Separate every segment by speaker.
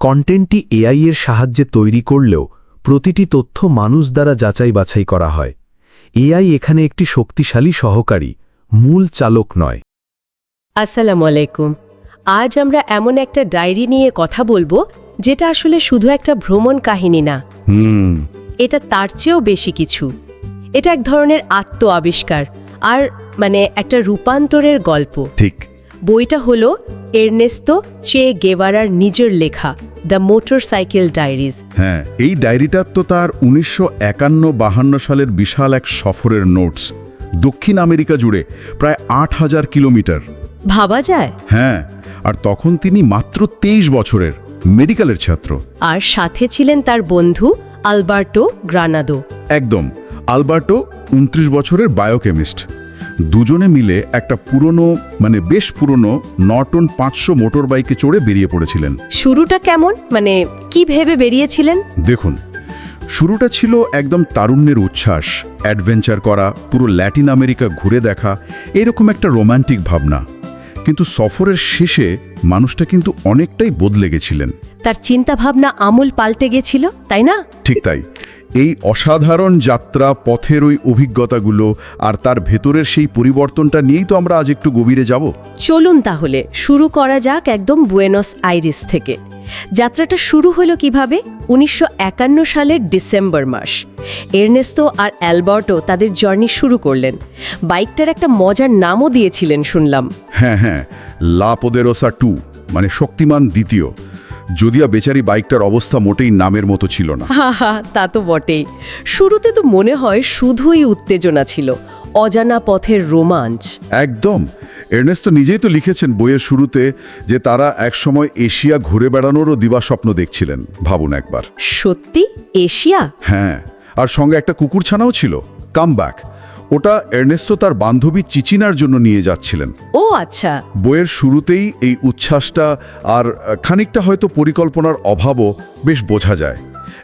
Speaker 1: কন্টেন্টটি AI এর সাহায্যে তৈরি করলেও প্রতিটি তথ্য মানুষ দ্বারা যাচাই বাছাই করা হয়। এআই এখানে একটি শক্তিশালী সহকারী মূল চালক নয়।
Speaker 2: আসসালামু আলাইকুম। আজ আমরা এমন একটা ডায়েরি নিয়ে কথা বলব যেটা আসলে শুধু একটা ভ্রমণ কাহিনী না।
Speaker 1: হুম।
Speaker 2: এটা তার চেয়েও বেশি কিছু। এটা এক ধরনের আত্ম আবিষ্কার আর মানে একটা রূপান্তরের গল্প।
Speaker 1: ঠিক।
Speaker 2: বইটা হল এরনেস্তো চে গেভারার নিজের লেখা দ্য মোটর সাইকেল ডায়েরিজ।
Speaker 3: হ্যাঁ এই ডায়েরিটা তো তার উনিশশো একান্ন বাহান্ন সালের বিশাল এক সফরের নোটস দক্ষিণ আমেরিকা জুড়ে প্রায় আট হাজার কিলোমিটার।
Speaker 2: ভাবা যায়?
Speaker 3: হ্যাঁ আর তখন তিনি মাত্র তেইশ বছরের মেডিকেলের ছাত্র।
Speaker 2: আর সাথে ছিলেন তার বন্ধু আলবার্টো গ্রানাদো।
Speaker 3: একদম আলবার্টো উনত্রিশ বছরের বায়োকেমিস্ট। দুজনে মিলে একটা পুরনো মানে বেশ পুরনো নটন পাঁচশো মোটর বাইকে চড়ে বেরিয়ে পড়েছিলেন।
Speaker 2: শুরুটা কেমন? মানে কি ভেবে বেরিয়েছিলেন?
Speaker 3: দেখুন শুরুটা ছিল একদম তারুণ্যের উচ্ছ্বাস অ্যাডভেঞ্চার করা পুরো ল্যাটিন আমেরিকা ঘুরে দেখা এরকম একটা রোমান্টিক ভাবনা। কিন্তু সফরের শেষে মানুষটা কিন্তু অনেকটাই বদলে গেছিলেন।
Speaker 2: তার চিন্তাভাবনা আমূল পাল্টে গেছিল তাই না?
Speaker 3: ঠিক তাই। এই অসাধারণ যাত্রা পথের ওই অভিজ্ঞতাগুলো আর তার ভেতরের সেই পরিবর্তনটা নিয়েই তো আমরা আজ একটু গভীরে যাব।
Speaker 2: চলুন তাহলে শুরু করা যাক একদম বুয়েনস আইরিস থেকে। যাত্রাটা শুরু হলো কীভাবে? উনিশশো একান্ন সালের ডিসেম্বর মাস। এরনেস্তো আর অ্যালবার্টো তাদের জার্নি শুরু করলেন। বাইকটার একটা মজার নামও দিয়েছিলেন শুনলাম।
Speaker 3: হ্যাঁ হ্যাঁ লা পোদেরোসা টু মানে শক্তিমান দ্বিতীয়। যদিও বেচারি বাইকটার অবস্থা মোটেই নামের মতো ছিল না।
Speaker 2: হা হা তা তো বটেই। শুরুতে তো মনে হয় শুধুই উত্তেজনা ছিল অজানা পথের রোমাঞ্চ।
Speaker 3: একদম। এর্নেস্ট তো নিজেই তো লিখেছেন বইয়ের শুরুতে যে তারা একসময় এশিয়া ঘুরে বেড়ানোরও দিবাস্বপ্ন দেখছিলেন ভাবুন একবার।
Speaker 2: সত্যি? এশিয়া?
Speaker 3: হ্যাঁ আর সঙ্গে একটা কুকুর ছানাও ছিল কাম ব্যাক ওটা এর্নেস্টো তার বান্ধবী চিচিনার জন্য নিয়ে যাচ্ছিলেন।
Speaker 2: ও আচ্ছা।
Speaker 3: বইয়ের শুরুতেই এই উচ্ছ্বাসটা আর খানিকটা হয়তো পরিকল্পনার অভাবও বেশ বোঝা যায়।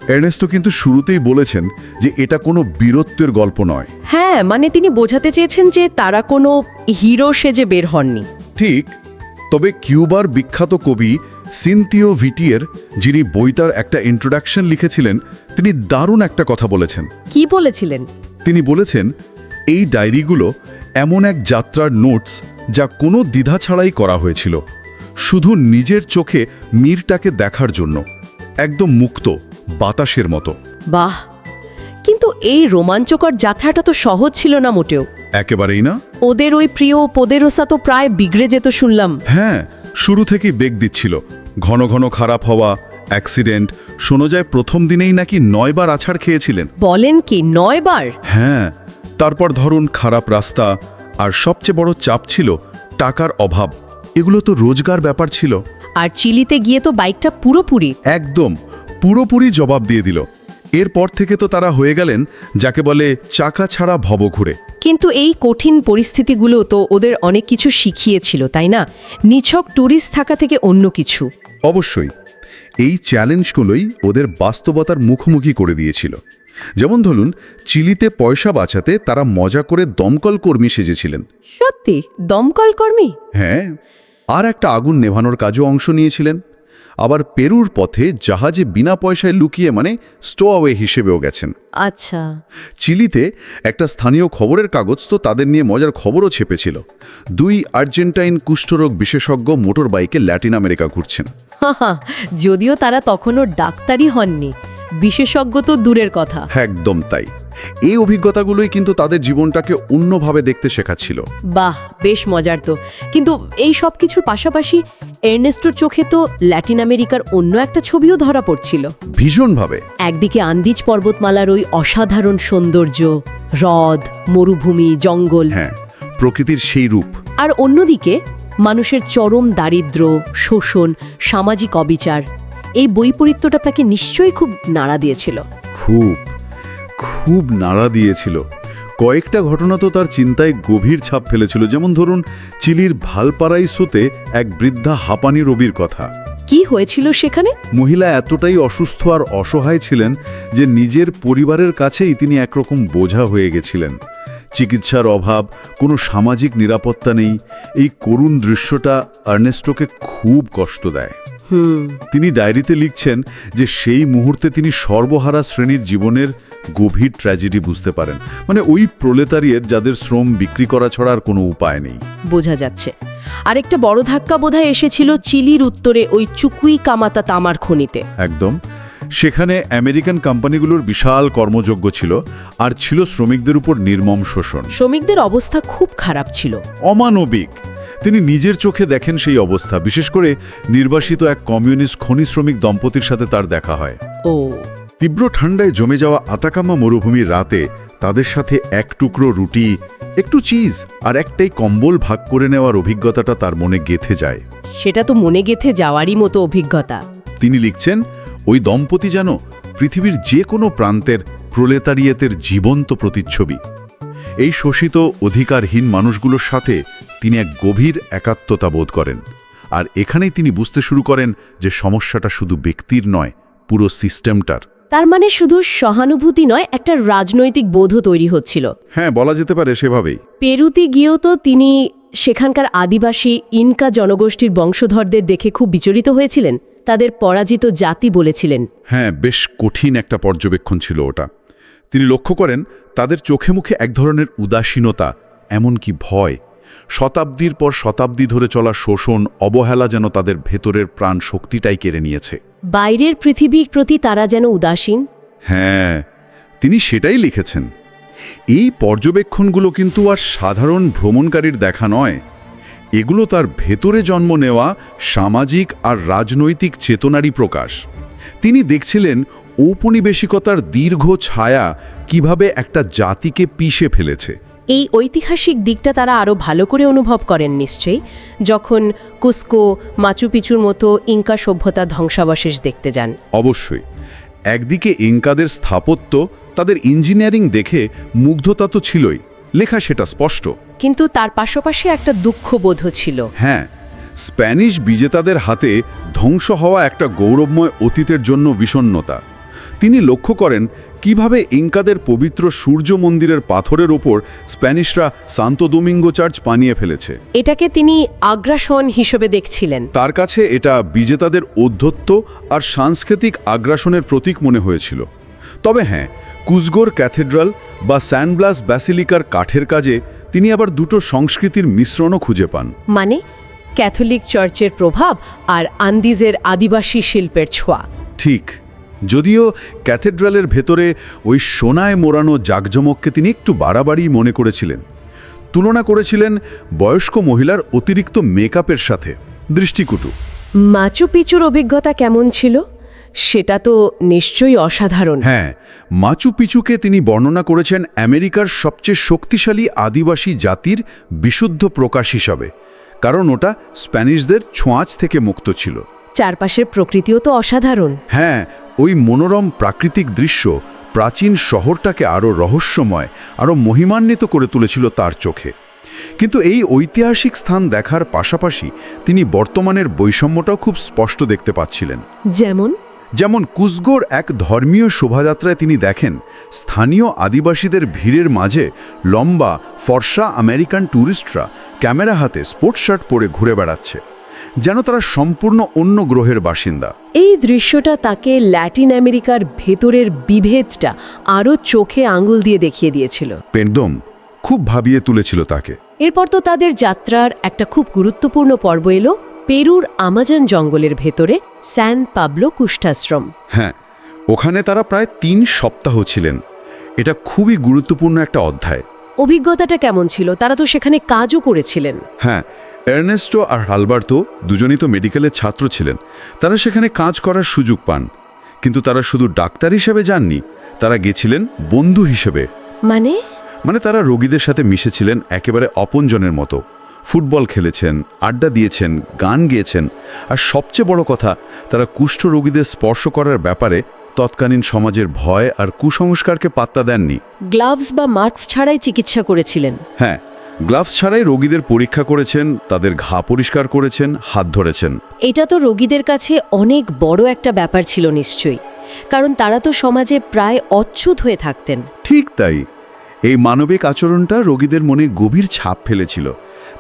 Speaker 3: এর্নেস্টো কিন্তু শুরুতেই বলেছেন যে এটা কোনো বীরত্বের গল্প নয়।
Speaker 2: হ্যাঁ মানে তিনি বোঝাতে চেয়েছেন যে তারা কোনো হিরো সেজে বের হননি।
Speaker 3: ঠিক তবে কিউবার বিখ্যাত কবি সিনথিও ভিটিয়ের যিনি বইটার একটা ইন্ট্রোডাকশন লিখেছিলেন তিনি দারুণ একটা কথা বলেছেন।
Speaker 2: কি বলেছিলেন?
Speaker 3: তিনি বলেছেন এই ডায়েরিগুলো এমন এক যাত্রার নোটস যা কোনো দ্বিধা ছাড়াই করা হয়েছিল। শুধু নিজের চোখে মীরটাকে দেখার জন্য একদম মুক্ত বাতাসের মতো।
Speaker 2: বাহ! কিন্তু এই রোমাঞ্চকর যাত্রাটা তো সহজ ছিল না মোটেও।
Speaker 3: একেবারেই না?
Speaker 2: ওদের ওই প্রিয় পোদেরোসা তো প্রায় বিগড়ে যেত শুনলাম।
Speaker 3: হ্যাঁ শুরু থেকেই বেগ দিচ্ছিল। ঘন ঘন খারাপ হওয়া অ্যাক্সিডেন্ট। শোনা যায় প্রথম দিনেই নাকি নয়বার আছাড় খেয়েছিলেন।
Speaker 2: বলেন কি নয়বার?
Speaker 3: হ্যাঁ তারপর ধরুন খারাপ রাস্তা আর সবচেয়ে বড় চাপ ছিল টাকার অভাব। এগুলো তো রোজগার ব্যাপার ছিল।
Speaker 2: আর চিলিতে গিয়ে তো বাইকটা পুরোপুরি।
Speaker 3: একদম পুরোপুরি জবাব দিয়ে দিল। এরপর থেকে তো তারা হয়ে গেলেন যাকে বলে চাকা ছাড়া ভব ঘুরে।
Speaker 2: কিন্তু এই কঠিন পরিস্থিতিগুলো তো ওদের অনেক কিছু শিখিয়েছিল তাই না? নিছক ট্যুরিস্ট থাকা থেকে অন্য কিছু।
Speaker 3: অবশ্যই। এই চ্যালেঞ্জগুলোই ওদের বাস্তবতার মুখোমুখি করে দিয়েছিল। যেমন ধরুন চিলিতে পয়সা বাঁচাতে তারা মজা করে দমকল কর্মী সেজেছিলেন।
Speaker 2: সত্যি? দমকল কর্মী?
Speaker 3: হ্যাঁ আর একটা আগুন নেভানোর কাজও অংশ নিয়েছিলেন। আবার পেরুর পথে জাহাজে বিনা পয়সায় লুকিয়ে মানে স্টোয়াওয়ে হিসেবেও গেছেন।
Speaker 2: আচ্ছা।
Speaker 3: চিলিতে একটা স্থানীয় খবরের কাগজ তো তাদের নিয়ে মজার খবরও ছেপেছিল। দুই আর্জেন্টাইন কুষ্ঠরোগ বিশেষজ্ঞ মোটর বাইকে ল্যাটিন আমেরিকা ঘুরছেন।
Speaker 2: যদিও তারা তখনও ডাক্তারই হননি। বিশেষজ্ঞ তো দূরের কথা।
Speaker 3: একদম তাই। এই অভিজ্ঞতাগুলোই কিন্তু তাদের জীবনটাকে অন্যভাবে দেখতে শেখাচ্ছিল।
Speaker 2: বাহ বেশ মজার তো। কিন্তু এই সব কিছুর পাশাপাশি এর্নেস্টোর চোখে তো ল্যাটিন আমেরিকার অন্য একটা ছবিও ধরা পড়ছিল।
Speaker 3: ভীষণভাবে।
Speaker 2: একদিকে আন্দিজ পর্বতমালার ওই অসাধারণ সৌন্দর্য হ্রদ মরুভূমি জঙ্গল।
Speaker 3: হ্যাঁ প্রকৃতির সেই রূপ।
Speaker 2: আর অন্যদিকে মানুষের চরম দারিদ্র্য শোষণ সামাজিক অবিচার এই বৈপরীত্যটা তাকে নিশ্চয়ই খুব নাড়া দিয়েছিল।
Speaker 3: খুব। খুব নাড়া দিয়েছিল। কয়েকটা ঘটনা তো তার চিন্তায় গভীর ছাপ ফেলেছিল। যেমন ধরুন চিলির ভালপারাইসোতে এক বৃদ্ধা হাঁপানি রবির কথা।
Speaker 2: কি হয়েছিল সেখানে?
Speaker 3: মহিলা এতটাই অসুস্থ আর অসহায় ছিলেন যে নিজের পরিবারের কাছেই তিনি একরকম বোঝা হয়ে গেছিলেন। চিকিৎসার অভাব কোনো সামাজিক নিরাপত্তা নেই। এই করুণ দৃশ্যটা আর্নেস্টোকে খুব কষ্ট দেয়। তিনি ডায়েরিতে লিখছেন যে সেই মুহূর্তে তিনি সর্বহারা শ্রেণির জীবনের গভীর ট্র্যাজেডি বুঝতে পারেন। মানে ওই প্রলেতারিয়ের যাদের শ্রম বিক্রি করা ছাড়া আর কোনো উপায় নেই।
Speaker 2: বোঝা যাচ্ছে। আরেকটা বড় ধাক্কা বোধহয় এসেছিল চিলির উত্তরে ওই চুকুই কামাতা তামার খনিতে।
Speaker 3: একদম। সেখানে আমেরিকান কোম্পানিগুলোর বিশাল কর্মযোগ্য ছিল আর ছিল শ্রমিকদের উপর নির্মম শোষণ।
Speaker 2: শ্রমিকদের অবস্থা খুব খারাপ ছিল।
Speaker 3: অমানবিক। তিনি নিজের চোখে দেখেন সেই অবস্থা। বিশেষ করে নির্বাসিত এক কমিউনিস্ট খনি শ্রমিক দম্পতির সাথে তার দেখা হয়।
Speaker 2: ও
Speaker 3: তীব্র ঠান্ডায় জমে যাওয়া আতাকামা মরুভূমির রাতে তাদের সাথে এক টুকরো রুটি একটু চিজ আর একটাই কম্বল ভাগ করে নেওয়ার অভিজ্ঞতাটা তার মনে গেথে যায়।
Speaker 2: সেটা তো মনে গেথে যাওয়ারই মতো অভিজ্ঞতা।
Speaker 3: তিনি লিখছেন ওই দম্পতি যেন পৃথিবীর যে কোনো প্রান্তের প্রলেতারিয়েতের জীবন্ত প্রতিচ্ছবি। এই শোষিত অধিকারহীন মানুষগুলোর সাথে তিনি এক গভীর একাত্মতা বোধ করেন। আর এখানেই তিনি বুঝতে শুরু করেন যে সমস্যাটা শুধু ব্যক্তির নয় পুরো সিস্টেমটার।
Speaker 2: তার মানে শুধু সহানুভূতি নয় একটা রাজনৈতিক বোধও তৈরি হচ্ছিল।
Speaker 3: হ্যাঁ বলা যেতে পারে সেভাবেই।
Speaker 2: পেরুতে গিয়েও তো তিনি সেখানকার আদিবাসী ইনকা জনগোষ্ঠীর বংশধরদের দেখে খুব বিচলিত হয়েছিলেন। তাদের পরাজিত জাতি বলেছিলেন।
Speaker 3: হ্যাঁ বেশ কঠিন একটা পর্যবেক্ষণ ছিল ওটা। তিনি লক্ষ্য করেন তাদের চোখে মুখে এক ধরনের উদাসীনতা এমনকি ভয়। শতাব্দীর পর শতাব্দী ধরে চলা শোষণ অবহেলা যেন তাদের ভেতরের প্রাণ শক্তিটাই কেড়ে নিয়েছে।
Speaker 2: বাইরের পৃথিবীর প্রতি তারা যেন উদাসীন।
Speaker 3: হ্যাঁ তিনি সেটাই লিখেছেন। এই পর্যবেক্ষণগুলো কিন্তু আর সাধারণ ভ্রমণকারীর দেখা নয়। এগুলো তার ভেতরে জন্ম নেওয়া সামাজিক আর রাজনৈতিক চেতনারই প্রকাশ। তিনি দেখছিলেন ঔপনিবেশিকতার দীর্ঘ ছায়া কীভাবে একটা জাতিকে পিষে ফেলেছে।
Speaker 2: এই ঐতিহাসিক দিকটা তারা আরও ভালো করে অনুভব করেন নিশ্চয়ই যখন কুস্কো মাচুপিচুর মতো ইঙ্কা সভ্যতা ধ্বংসাবশেষ দেখতে যান।
Speaker 3: অবশ্যই। একদিকে ইঙ্কাদের স্থাপত্য তাদের ইঞ্জিনিয়ারিং দেখে মুগ্ধতা তো ছিলই লেখা সেটা স্পষ্ট।
Speaker 2: কিন্তু তার পাশাপাশি একটা দুঃখবোধও ছিল।
Speaker 3: হ্যাঁ স্প্যানিশ বিজেতাদের হাতে ধ্বংস হওয়া একটা গৌরবময় অতীতের জন্য বিষণ্নতা তিনি লক্ষ্য করেন কীভাবে ইঙ্কাদের পবিত্র সূর্য মন্দিরের পাথরের ওপর স্প্যানিশরা সান্তো দোমিঙ্গো চার্চ বানিয়ে ফেলেছে।
Speaker 2: এটাকে তিনি আগ্রাসন হিসেবে দেখছিলেন।
Speaker 3: তার কাছে এটা বিজেতাদের অধ্যত্ব আর সাংস্কৃতিক আগ্রাসনের প্রতীক মনে হয়েছিল। তবে হ্যাঁ কুসগোর ক্যাথেড্রাল বা স্যানব্লাস ব্যাসিলিকার কাঠের কাজে তিনি আবার দুটো সংস্কৃতির মিশ্রণও খুঁজে পান।
Speaker 2: মানে ক্যাথলিক চার্চের প্রভাব আর আন্দিজের আদিবাসী শিল্পের ছোঁয়া।
Speaker 3: ঠিক। যদিও ক্যাথেড্রালের ভেতরে ওই সোনায় মোড়ানো জাকজমককে তিনি একটু বাড়াবাড়ি মনে করেছিলেন। তুলনা করেছিলেন বয়স্ক মহিলার অতিরিক্ত মেকআপের সাথে। দৃষ্টিকুটু।
Speaker 2: মাচু পিচুর অভিজ্ঞতা কেমন ছিল? সেটা তো নিশ্চয়ই অসাধারণ।
Speaker 3: হ্যাঁ মাচু পিচুকে তিনি বর্ণনা করেছেন আমেরিকার সবচেয়ে শক্তিশালী আদিবাসী জাতির বিশুদ্ধ প্রকাশ হিসাবে। কারণ ওটা স্প্যানিশদের ছোঁয়াচ থেকে মুক্ত ছিল।
Speaker 2: চারপাশের প্রকৃতিও তো অসাধারণ।
Speaker 3: হ্যাঁ ওই মনোরম প্রাকৃতিক দৃশ্য প্রাচীন শহরটাকে আরও রহস্যময় আরও মহিমান্বিত করে তুলেছিল তার চোখে। কিন্তু এই ঐতিহাসিক স্থান দেখার পাশাপাশি তিনি বর্তমানের বৈষম্যটাও খুব স্পষ্ট দেখতে পাচ্ছিলেন।
Speaker 2: যেমন?
Speaker 3: যেমন কুসগোর এক ধর্মীয় শোভাযাত্রায় তিনি দেখেন স্থানীয় আদিবাসীদের ভিড়ের মাঝে লম্বা ফর্সা আমেরিকান ট্যুরিস্টরা ক্যামেরা হাতে স্পোর্টস শার্ট পরে ঘুরে বেড়াচ্ছে। যেন তারা সম্পূর্ণ অন্য গ্রহের বাসিন্দা।
Speaker 2: এই দৃশ্যটা তাকে ল্যাটিন আমেরিকার ভেতরের বিভেদটা আরও চোখে আঙুল দিয়ে দেখিয়ে দিয়েছিল।
Speaker 3: পেন্ডম খুব ভাবিয়ে তুলেছিল তাকে।
Speaker 2: এরপর তো তাদের যাত্রার একটা খুব গুরুত্বপূর্ণ পর্ব এলো পেরুর আমাজন জঙ্গলের ভেতরে স্যান পাবলো কুষ্ঠাশ্রম।
Speaker 3: হ্যাঁ ওখানে তারা প্রায় তিন সপ্তাহ ছিলেন। এটা খুবই গুরুত্বপূর্ণ একটা অধ্যায়।
Speaker 2: অভিজ্ঞতাটা কেমন ছিল? তারা তো সেখানে কাজও করেছিলেন।
Speaker 3: হ্যাঁ এর্নেস্টো আর আলবার্তো দুজনই তো মেডিকেলের ছাত্র ছিলেন। তারা সেখানে কাজ করার সুযোগ পান। কিন্তু তারা শুধু ডাক্তার হিসেবে যাননি তারা গেছিলেন বন্ধু হিসেবে।
Speaker 2: মানে?
Speaker 3: মানে তারা রোগীদের সাথে মিশেছিলেন একেবারে অপনজনের মতো। ফুটবল খেলেছেন আড্ডা দিয়েছেন গান গেয়েছেন। আর সবচেয়ে বড় কথা তারা কুষ্ঠ রোগীদের স্পর্শ করার ব্যাপারে তৎকালীন সমাজের ভয় আর কুসংস্কারকে পাত্তা দেননি।
Speaker 2: গ্লাভস বা মাস্ক ছাড়াই চিকিৎসা করেছিলেন।
Speaker 3: হ্যাঁ গ্লাভস ছাড়াই রোগীদের পরীক্ষা করেছেন তাদের ঘা পরিষ্কার করেছেন হাত ধরেছেন।
Speaker 2: এটা তো রোগীদের কাছে অনেক বড় একটা ব্যাপার ছিল নিশ্চয়ই কারণ তারা তো সমাজে প্রায় অচ্ছুত হয়ে থাকতেন।
Speaker 3: ঠিক তাই। এই মানবিক আচরণটা রোগীদের মনে গভীর ছাপ ফেলেছিল।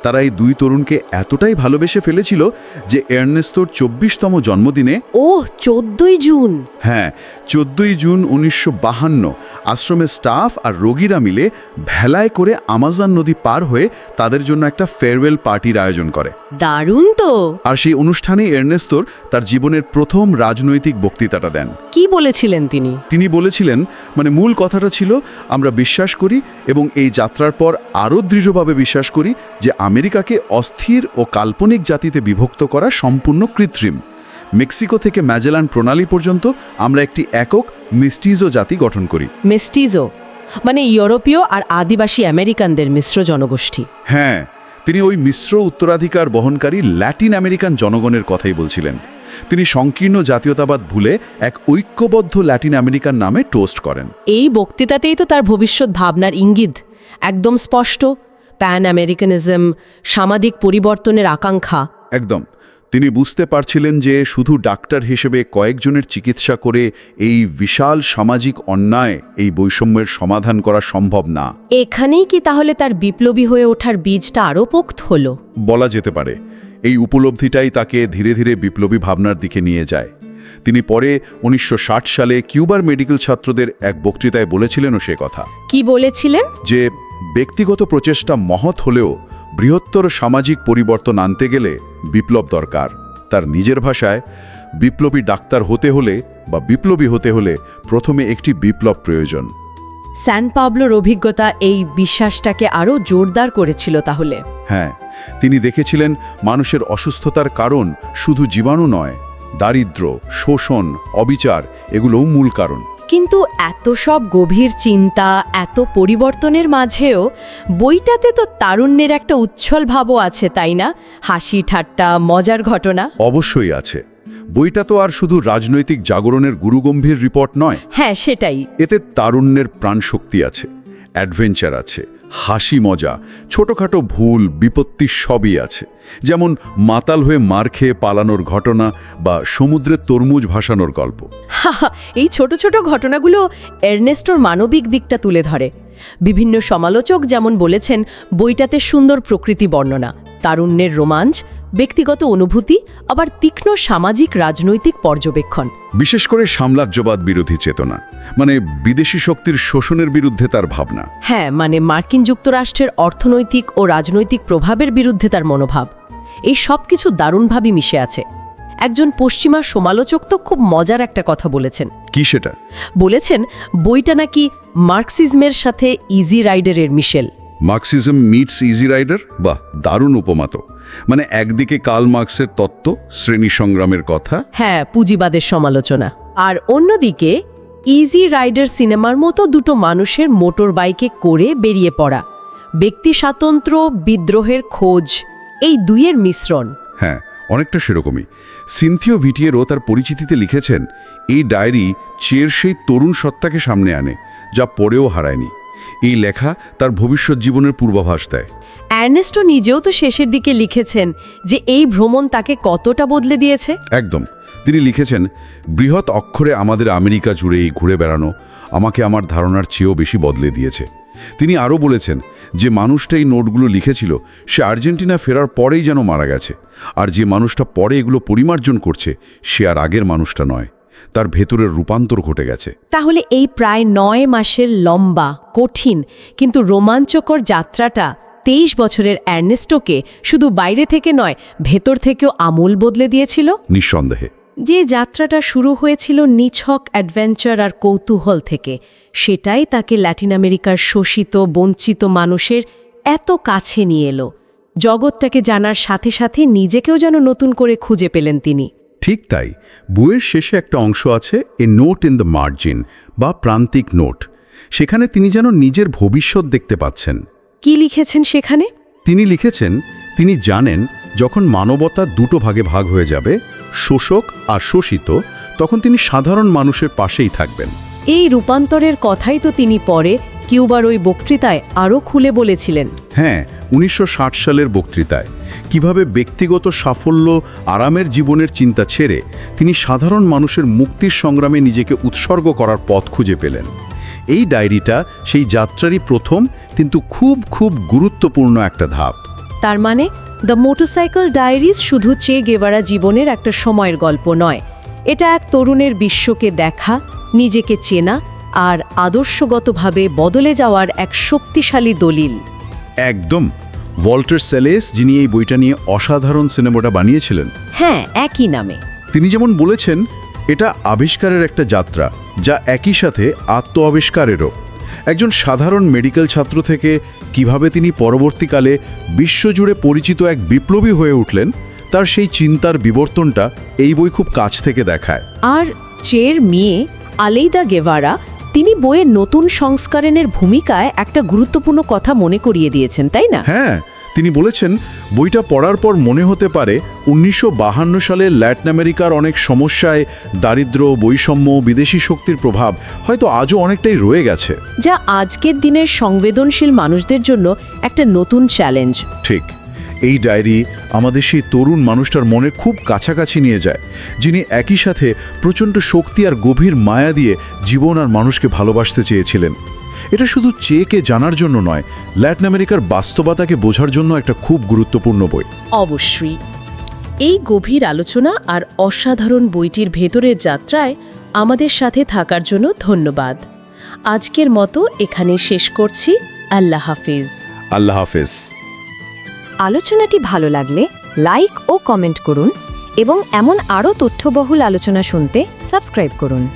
Speaker 3: তারা এই দুই তরুণকে এতটাই ভালোবেসে ফেলেছিল যে এর্নেস্তোর চব্বিশতম জন্মদিনে
Speaker 2: ও চোদ্দই জুন।
Speaker 3: হ্যাঁ চোদ্দই জুন উনিশশো বাহান্ন আশ্রমের স্টাফ আর রোগীরা মিলে ভেলায় করে আমাজন নদী পার হয়ে তাদের জন্য একটা ফেয়ারওয়েল পার্টির আয়োজন করে।
Speaker 2: দারুণ তো।
Speaker 3: আর সেই অনুষ্ঠানে এর্নেস্তোর তার জীবনের প্রথম রাজনৈতিক বক্তৃতাটা দেন।
Speaker 2: কি বলেছিলেন তিনি?
Speaker 3: তিনি বলেছিলেন মানে মূল কথাটা ছিল আমরা বিশ্বাস করি এবং এই যাত্রার পর আরও দৃঢ়ভাবে বিশ্বাস করি যে আমেরিকাকে অস্থির ও কাল্পনিক জাতিতে বিভক্ত করা সম্পূর্ণ কৃত্রিম। মেক্সিকো থেকে ম্যাজেলান প্রণালী পর্যন্ত আমরা একটি একক মিস্টিজো জাতি গঠন করি।
Speaker 2: মেস্টিজো মানে ইউরোপীয় আর আদিবাসী আমেরিকানদের মিশ্র জনগোষ্ঠী।
Speaker 3: হ্যাঁ তিনি ওই মিশ্র উত্তরাধিকার বহনকারী ল্যাটিন আমেরিকান জনগণের কথাই বলছিলেন। তিনি সংকীর্ণ জাতীয়তাবাদ ভুলে এক ঐক্যবদ্ধ ল্যাটিন আমেরিকান নামে টোস্ট করেন।
Speaker 2: এই বক্তৃতাতেই তো তার ভবিষ্যৎ ভাবনার ইঙ্গিত একদম স্পষ্ট। প্যান আমেরিকানিজম সামাজিক পরিবর্তনের আকাঙ্ক্ষা।
Speaker 3: একদম। তিনি বুঝতে পারছিলেন যে শুধু ডাক্তার হিসেবে কয়েকজনের চিকিৎসা করে এই বিশাল সামাজিক অন্যায় এই বৈষম্যের সমাধান করা সম্ভব না।
Speaker 2: এখানেই কি তাহলে তার বিপ্লবী হয়ে ওঠার বীজটা আরও পোক্ত হলো?
Speaker 3: বলা যেতে পারে এই উপলব্ধিটাই তাকে ধীরে ধীরে বিপ্লবী ভাবনার দিকে নিয়ে যায়। তিনি পরে উনিশশো ষাট সালে কিউবার মেডিকেল ছাত্রদের এক বক্তৃতায় বলেছিলেনও সে কথা।
Speaker 2: কি বলেছিলেন?
Speaker 3: যে ব্যক্তিগত প্রচেষ্টা মহৎ হলেও বৃহত্তর সামাজিক পরিবর্তন আনতে গেলে বিপ্লব দরকার। তার নিজের ভাষায় বিপ্লবী ডাক্তার হতে হলে বা বিপ্লবী হতে হলে প্রথমে একটি বিপ্লব প্রয়োজন।
Speaker 2: স্যান পাবলোর অভিজ্ঞতা এই বিশ্বাসটাকে আরও জোরদার করেছিল তাহলে।
Speaker 3: হ্যাঁ তিনি দেখেছিলেন মানুষের অসুস্থতার কারণ শুধু জীবাণু নয় দারিদ্র শোষণ অবিচার এগুলোও মূল কারণ।
Speaker 2: কিন্তু এত সব গভীর চিন্তা এত পরিবর্তনের মাঝেও বইটাতে তো তারুণ্যের একটা উচ্ছল ভাবও আছে তাই না? হাসি ঠাট্টা মজার ঘটনা।
Speaker 3: অবশ্যই আছে। বইটা তো আর শুধু রাজনৈতিক জাগরণের গুরুগম্ভীর রিপোর্ট নয়।
Speaker 2: হ্যাঁ সেটাই।
Speaker 3: এতে তারুণ্যের প্রাণশক্তি আছে অ্যাডভেঞ্চার আছে হাসি মজা ছোটখাটো ভুল বিপত্তি সবই আছে। যেমন মাতাল হয়ে মার খেয়ে পালানোর ঘটনা বা সমুদ্রে তরমুজ ভাসানোর গল্প।
Speaker 2: এই ছোট ছোট ঘটনাগুলো এর্নেস্টোর মানবিক দিকটা তুলে ধরে। বিভিন্ন সমালোচক যেমন বলেছেন, বইটাতে সুন্দর প্রকৃতি বর্ণনা, তারুণ্যের রোমাঞ্চ ব্যক্তিগত অনুভূতি আবার তীক্ষ্ণ সামাজিক রাজনৈতিক পর্যবেক্ষণ।
Speaker 3: বিশেষ করে সাম্রাজ্যবাদ বিরোধী চেতনা মানে বিদেশি শক্তির শোষণের বিরুদ্ধে তার ভাবনা।
Speaker 2: হ্যাঁ মানে মার্কিন যুক্তরাষ্ট্রের অর্থনৈতিক ও রাজনৈতিক প্রভাবের বিরুদ্ধে তার মনোভাব। এই সব কিছু দারুণভাবে মিশে আছে। একজন পশ্চিমা সমালোচক তো খুব মজার একটা কথা বলেছেন।
Speaker 3: কি সেটা?
Speaker 2: বলেছেন বইটা নাকি মার্কসিজমের সাথে ইজি রাইডারের মিশেল।
Speaker 3: মার্কসিজম মিটস ইজি রাইডার বাহ দারুণ উপমাত মানে একদিকে কার্ল মার্কসের তত্ত্ব শ্রেণি সংগ্রামের কথা।
Speaker 2: হ্যাঁ পুঁজিবাদের সমালোচনা। আর অন্যদিকে ইজি রাইডার সিনেমার মতো দুটো মানুষের মোটর বাইকে করে বেরিয়ে পড়া। ব্যক্তি স্বাতন্ত্র্য বিদ্রোহের খোঁজ এই দুইয়ের মিশ্রণ।
Speaker 3: হ্যাঁ অনেকটা সেরকমই। সিনথিও ভিটিয়েরও তার পরিচিতিতে লিখেছেন এই ডায়েরি চের সেই তরুণ সত্তাকে সামনে আনে যা পরেও হারায়নি। এই লেখা তার ভবিষ্যৎ জীবনের পূর্বাভাস দেয়।
Speaker 2: অ্যার্নেস্টো নিজেও তো শেষের দিকে লিখেছেন যে এই ভ্রমণ তাকে কতটা বদলে দিয়েছে।
Speaker 3: একদম। তিনি লিখেছেন বৃহৎ অক্ষরে আমাদের আমেরিকা জুড়ে এই ঘুরে বেড়ানো আমাকে আমার ধারণার চেয়েও বেশি বদলে দিয়েছে। তিনি আরও বলেছেন যে মানুষটা এই নোটগুলো লিখেছিল সে আর্জেন্টিনা ফেরার পরেই যেন মারা গেছে। আর যে মানুষটা পরে এগুলো পরিমার্জন করছে সে আর আগের মানুষটা নয়। তার ভেতরের রূপান্তর ঘটে গেছে।
Speaker 2: তাহলে এই প্রায় নয় মাসের লম্বা কঠিন কিন্তু রোমাঞ্চকর যাত্রাটা তেইশ বছরের অ্যার্নেস্টোকে শুধু বাইরে থেকে নয় ভেতর থেকেও আমূল বদলে দিয়েছিল?
Speaker 3: নিঃসন্দেহে।
Speaker 2: যে যাত্রাটা শুরু হয়েছিল নিছক অ্যাডভেঞ্চার আর কৌতূহল থেকে সেটাই তাকে ল্যাটিন আমেরিকার শোষিত বঞ্চিত মানুষের এত কাছে নিয়ে এলো। জগৎটাকে জানার সাথে সাথে নিজেকেও যেন নতুন করে খুঁজে পেলেন তিনি।
Speaker 3: ঠিক তাই বইয়ের শেষে একটা অংশ আছে a note in the margin বা প্রান্তিক নোট সেখানে তিনি যেন নিজের ভবিষ্যৎ দেখতে পাচ্ছেন।
Speaker 2: কি লিখেছেন সেখানে?
Speaker 3: তিনি লিখেছেন তিনি জানেন যখন মানবতা দুটো ভাগে ভাগ হয়ে যাবে শোষক আর শোষিত তখন তিনি সাধারণ মানুষের পাশেই থাকবেন।
Speaker 2: এই রূপান্তরের কথাই তো তিনি পরে কিউবার ওই বক্তৃতায় আরও খুলে বলেছিলেন।
Speaker 3: হ্যাঁ উনিশশো ষাট সালের বক্তৃতায়। কীভাবে ব্যক্তিগত সাফল্য আরামের জীবনের চিন্তা ছেড়ে তিনি সাধারণ মানুষের মুক্তির সংগ্রামে নিজেকে উৎসর্গ করার পথ খুঁজে পেলেন। এই ডায়েরিটা সেই যাত্রারই প্রথম কিন্তু খুব খুব গুরুত্বপূর্ণ একটা ধাপ।
Speaker 2: তার মানে দ্য মোটরসাইকেল ডায়েরিজ শুধু চে গেভারা জীবনের একটা সময়ের গল্প নয়। এটা এক তরুণের বিশ্বকে দেখা নিজেকে চেনা আর আদর্শগতভাবে বদলে যাওয়ার এক শক্তিশালী দলিল।
Speaker 3: একদম। ওয়াল্টার সেলেস যিনি এই বইটা নিয়ে অসাধারণ সিনেমাটা বানিয়েছিলেন।
Speaker 2: হ্যাঁ একই নামে।
Speaker 3: তিনি যেমন বলেছেন এটা আবিষ্কারের একটা যাত্রা। যা একই সাথে আত্ম আবিষ্কারেরও একজন সাধারণ মেডিকেল ছাত্র থেকে কীভাবে তিনি পরবর্তীকালে বিশ্বজুড়ে পরিচিত এক বিপ্লবী হয়ে উঠলেন তার সেই চিন্তার বিবর্তনটা এই বই খুব কাছ থেকে দেখায়।
Speaker 2: আর চের মেয়ে আলেইদা গেভারা তিনি বইয়ের নতুন সংস্করণের ভূমিকায় একটা গুরুত্বপূর্ণ কথা মনে করিয়ে দিয়েছেন তাই না?
Speaker 3: হ্যাঁ তিনি বলেছেন বইটা পড়ার পর মনে হতে পারে উনিশশো সালে ল্যাটিন আমেরিকার অনেক সমস্যায় দারিদ্র বৈষম্য বিদেশি শক্তির প্রভাব হয়তো আজও অনেকটাই রয়ে গেছে।
Speaker 2: যা আজকের দিনের সংবেদনশীল মানুষদের জন্য একটা নতুন চ্যালেঞ্জ
Speaker 3: ঠিক। এই ডায়েরি আমাদের সেই তরুণ মানুষটার মনে খুব কাছাকাছি নিয়ে যায় যিনি একই সাথে প্রচণ্ড শক্তি আর গভীর মায়া দিয়ে জীবন আর মানুষকে ভালোবাসতে চেয়েছিলেন। এটা শুধু চেয়েকে জানার জন্য নয় ল্যাটিন আমেরিকার বাস্তবতাকে বোঝার জন্য একটা খুব গুরুত্বপূর্ণ বই।
Speaker 2: অবশ্যই। এই গভীর আলোচনা আর অসাধারণ বইটির ভেতরের যাত্রায় আমাদের সাথে থাকার জন্য ধন্যবাদ। আজকের মতো এখানে শেষ করছি। আল্লাহ হাফিজ।
Speaker 3: আল্লাহ হাফেজ।
Speaker 4: আলোচনাটি ভালো লাগলে লাইক ও কমেন্ট করুন এবং এমন আরও তথ্যবহুল আলোচনা শুনতে সাবস্ক্রাইব করুন।